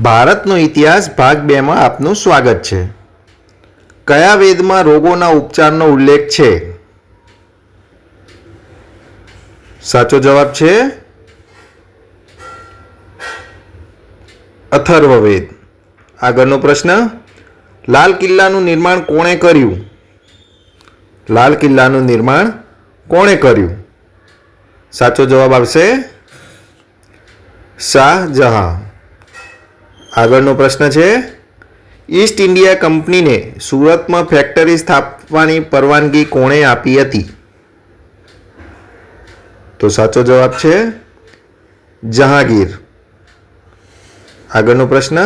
ભારતનો ઇતિહાસ ભાગ બેમાં આપનું સ્વાગત છે. કયા વેદમાં રોગોના ઉપચારનો ઉલ્લેખ છે? સાચો જવાબ છે? અથર્વવેદ આગળનો પ્રશ્ન, લાલ કિલ્લાનું નિર્માણ કોણે કર્યું? લાલ કિલ્લાનું નિર્માણ કોણે કર્યું? સાચો જવાબ આવશે શાહજહાં. આગળનો પ્રશ્ન છે ઈસ્ટ ઇન્ડિયા કંપનીને સુરતમાં ફેક્ટરી સ્થાપવાની પરવાનગી કોણે આપી હતી? તો સાચો જવાબ છે, જહાંગીર. આગળનો પ્રશ્ન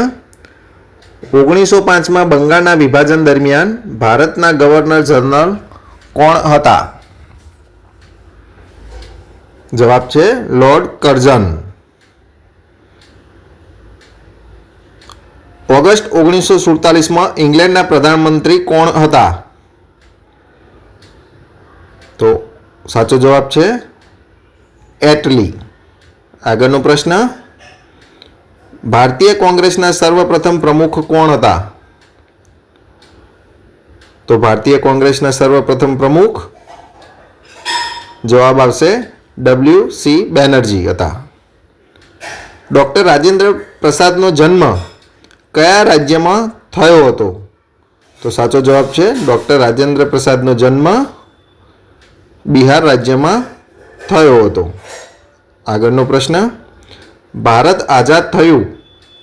ઓગણીસો પાંચમાં બંગાળના વિભાજન દરમિયાન ભારતના ગવર્નર જનરલ કોણ હતા? જવાબ છે, લોર્ડ કર્ઝન ઓગસ્ટ ઓગણીસો સુડતાલીસમાં ઇંગ્લેન્ડના પ્રધાનમંત્રી કોણ હતા? તો સાચો જવાબ છે એટલી. આગળનો પ્રશ્ન, ભારતીય કોંગ્રેસના સર્વપ્રથમ પ્રમુખ કોણ હતા? તો ભારતીય કોંગ્રેસના સર્વપ્રથમ પ્રમુખ જવાબ આવશે ડબલ્યુ સી. બેનર્જી હતા. ડૉક્ટર રાજેન્દ્ર પ્રસાદનો જન્મ કયા રાજ્યમાં થયો હતો? તો સાચો જવાબ છે ડૉક્ટર રાજેન્દ્ર પ્રસાદનો જન્મ બિહાર રાજ્યમાં થયો હતો. આગળનો પ્રશ્ન, ભારત આઝાદ થયું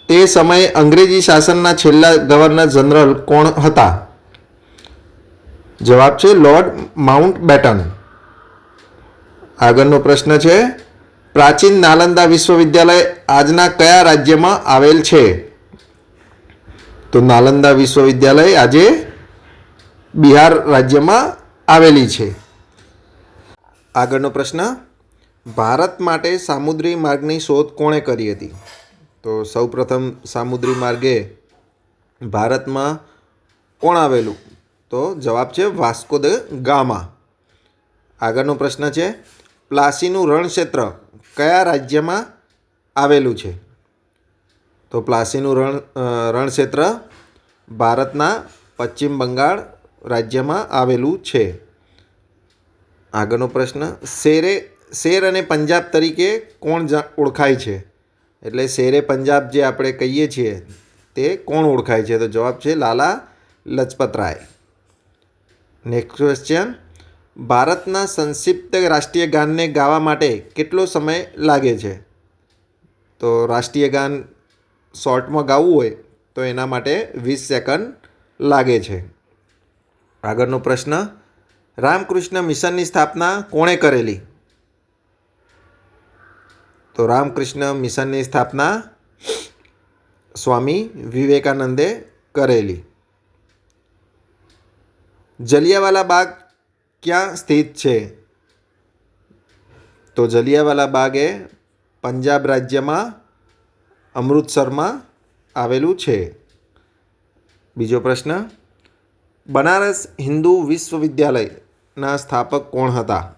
તે સમયે અંગ્રેજી શાસનના છેલ્લા ગવર્નર જનરલ કોણ હતા? જવાબ છે લોર્ડ માઉન્ટ બેટન આગળનો પ્રશ્ન છે, પ્રાચીન નાલંદા વિશ્વવિદ્યાલય આજના કયા રાજ્યમાં આવેલ છે? તો નાલંદા વિશ્વવિદ્યાલય આજે બિહાર રાજ્યમાં આવેલી છે. આગળનો પ્રશ્ન, ભારત માટે સામુદ્રી માર્ગની શોધ કોણે કરી હતી? તો સૌપ્રથમ સામુદ્રી માર્ગે ભારતમાં કોણ આવેલું? તો જવાબ છે વાસ્કો દ ગામા. આગળનો પ્રશ્ન છે, પ્લાસીનું રણક્ષેત્ર કયા રાજ્યમાં આવેલું છે? તો પ્લાસીનું રણ રણક્ષેત્ર ભારતના પશ્ચિમ બંગાળ રાજ્યમાં આવેલું છે. આગળનો પ્રશ્ન, શેરે, શેર અને પંજાબ તરીકે કોણ ઓળખાય છે? એટલે શેરે પંજાબ જે આપણે કહીએ છીએ, તે કોણ ઓળખાય છે? તો જવાબ છે લાલા લજપત રાય નેક્સ્ટ ક્વેશ્ચન ભારતના સંક્ષિપ્ત રાષ્ટ્રીય ગાનને ગાવા માટે કેટલો સમય લાગે છે? તો રાષ્ટ્રીય ગાન શોર્ટમાં ગાવું હોય, તો એના માટે વીસ સેકન્ડ લાગે છે. આગળનો પ્રશ્ન, રામકૃષ્ણ મિશનની સ્થાપના કોણે કરેલી? તો રામકૃષ્ણ મિશનની સ્થાપના સ્વામી વિવેકાનંદે કરેલી. જલિયાવાલા બાગ ક્યાં સ્થિત છે? તો જલિયાવાલા બાગ એ પંજાબ રાજ્યમાં અમૃતસરમાં આવેલું છે. બીજો પ્રશ્ન, બનારસ હિન્દુ વિશ્વવિદ્યાલયના સ્થાપક કોણ હતા?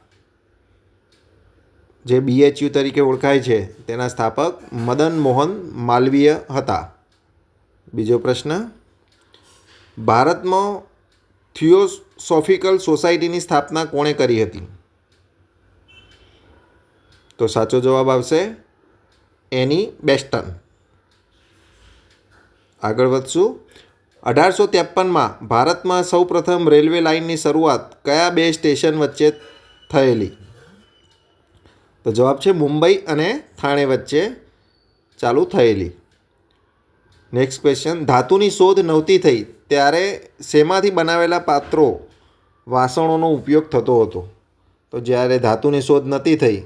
જે બીએચયુ તરીકે ઓળખાય છે, તેના સ્થાપક મદન મોહન માલવીય હતા. બીજો પ્રશ્ન, ભારતમાં થિયોસોફિકલ સોસાયટીની સ્થાપના કોણે કરી હતી? તો સાચો જવાબ આવશે, એની બેસ્ટન. આગળ વધશું. અઢારસો ત્રેપનમાં ભારતમાં સૌપ્રથમ રેલવે લાઇનની શરૂઆત કયા બે સ્ટેશન વચ્ચે થયેલી? તો જવાબ છે મુંબઈ અને થાણે વચ્ચે ચાલુ થયેલી. નેક્સ્ટ ક્વેશ્ચન ધાતુની શોધ નહોતી થઈ ત્યારે શેમાંથી બનાવેલા પાત્રો વાસણોનો ઉપયોગ થતો હતો? તો જ્યારે ધાતુની શોધ નહોતી થઈ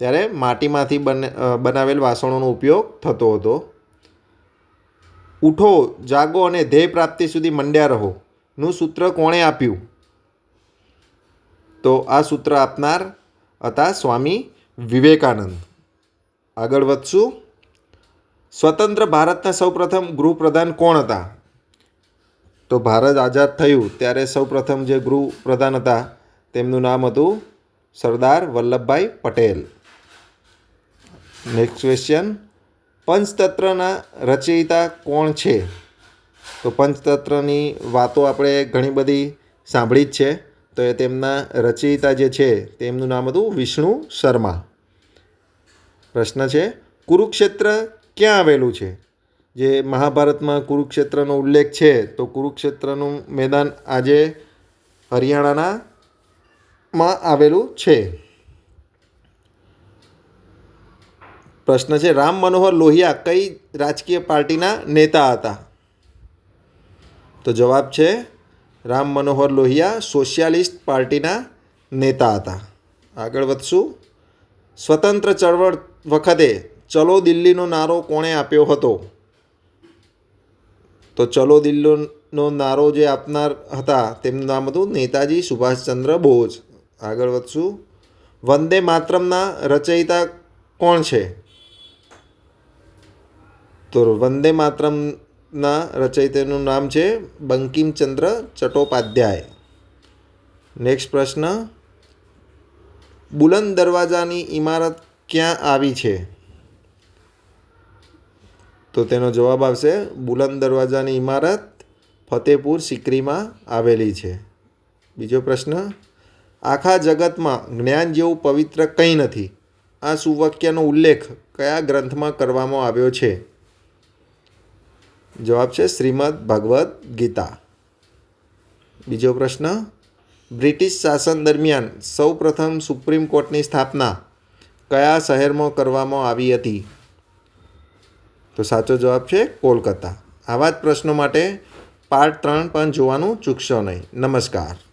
ત્યારે માટીમાંથી બને બનાવેલ વાસણોનો ઉપયોગ થતો હતો. ઉઠો, જાગો અને ધ્યેય પ્રાપ્તિ સુધી મંડ્યા રહો. નું સૂત્ર કોણે આપ્યું? તો આ સૂત્ર આપનાર હતા સ્વામી વિવેકાનંદ. આગળ વધશું. સ્વતંત્ર ભારતના સૌપ્રથમ ગૃહપ્રધાન કોણ હતા? તો ભારત આઝાદ થયું ત્યારે સૌપ્રથમ જે ગૃહપ્રધાન હતા, તેમનું નામ હતું સરદાર વલ્લભભાઈ પટેલ. નેક્સ્ટ ક્વેશ્ચન પંચતંત્રના રચયિતા કોણ છે? તો પંચતંત્રની વાતો આપણે ઘણી બધી સાંભળી જ છે. તો એ તેમના રચયિતા જે છે, તેમનું નામ હતું વિષ્ણુ શર્મા. પ્રશ્ન છે, કુરુક્ષેત્ર ક્યાં આવેલું છે? જે મહાભારતમાં કુરુક્ષેત્રનો ઉલ્લેખ છે, તો કુરુક્ષેત્રનું મેદાન આજે હરિયાણાના માં આવેલું છે. પ્રશ્ન છે. રામ મનોહર લોહિયા કઈ રાજકીય પાર્ટીના નેતા હતા? તો જવાબ છે, રામ મનોહર લોહિયા સોશિયાલિસ્ટ પાર્ટીના નેતા હતા. આગળ વધશું. સ્વતંત્ર ચળવળ વખતે ચલો દિલ્હીનો નારો કોણે આપ્યો હતો? તો ચલો દિલ્હીનો નારો જે આપનાર હતા તેમનું નામ હતું નેતાજી સુભાષચંદ્ર બોઝ. આગળ વધશું. વંદે માતરમના રચયિતા કોણ છે? તો વંદે માતરમના રચયિતાનું નામ છે બંકિમચંદ્ર ચટ્ટોપાધ્યાય. નેક્સ્ટ પ્રશ્ન. બુલંદ દરવાજાની ઇમારત ક્યાં આવી છે? તો તેનો જવાબ આવશે, બુલંદ દરવાજાની ઇમારત ફતેપુર સિકરીમાં આવેલી છે. બીજો પ્રશ્ન. આખા જગતમાં જ્ઞાન જેવું પવિત્ર કંઈ નથી? આ સુવાક્યનો ઉલ્લેખ કયા ગ્રંથમાં કરવામાં આવ્યો છે? જવાબ છે શ્રીમદ ભગવદ્ ગીતા. બીજો પ્રશ્ન, બ્રિટિશ શાસન દરમિયાન સૌપ્રથમ સુપ્રીમ કોર્ટની સ્થાપના કયા શહેરમાં કરવામાં આવી હતી? તો સાચો જવાબ છે કોલકાતા. આવા જ પ્રશ્નો માટે પાર્ટ ત્રણ પણ જોવાનું ચૂકશો નહીં. નમસ્કાર.